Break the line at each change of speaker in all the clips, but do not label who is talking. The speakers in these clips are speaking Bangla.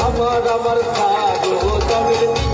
আমার আমার সাধু তবে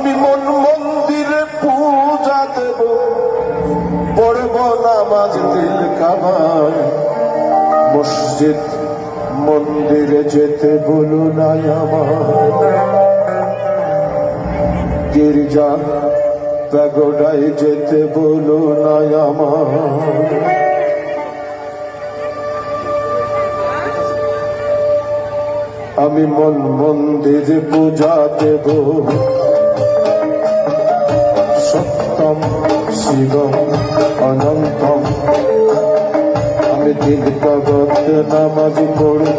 আমি
মন
মন্দিরে পূজা দেব। পড়ব নামাজ দিল কামায়। মসজিদ মন্দিরে যেতে বলো না আমার গির্জা প্যাগোডায় যেতে বলো না আমার আমি মন মন্দির পূজা দেব। শিবম শিবম অনন্তম। আমি দিন ভগত নামাজ পড়ব।